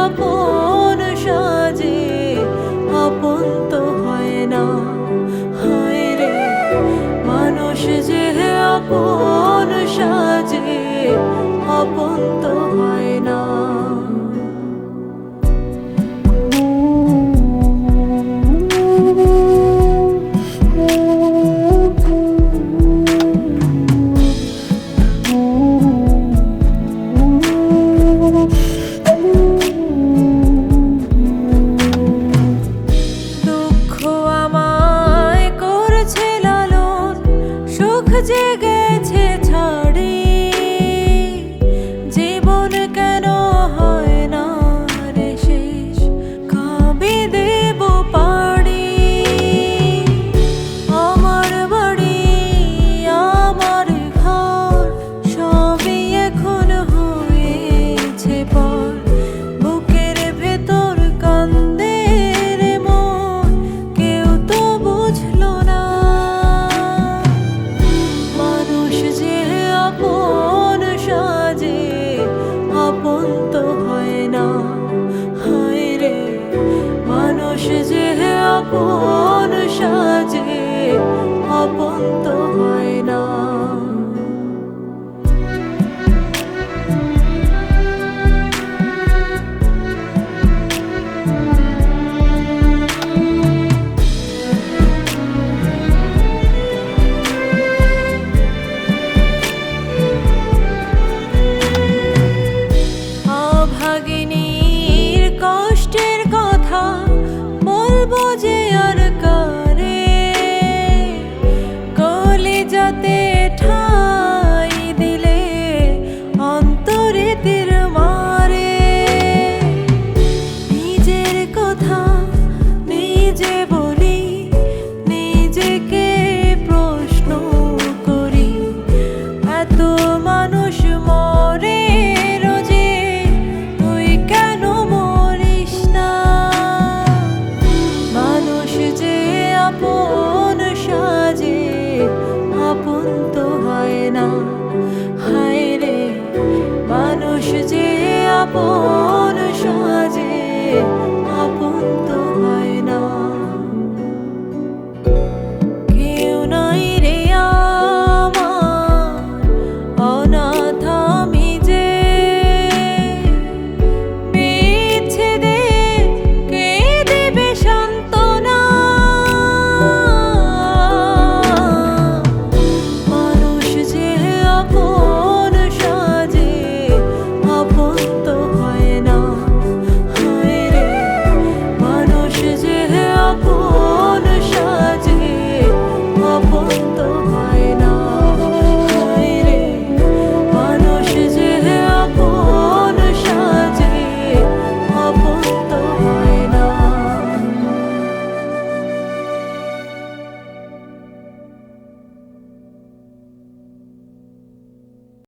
আপন সাজে আপন তো হয় না। হয় রে মানুষ যে আপন সাজে আপন তো মন সাজে অপন্ত হয়।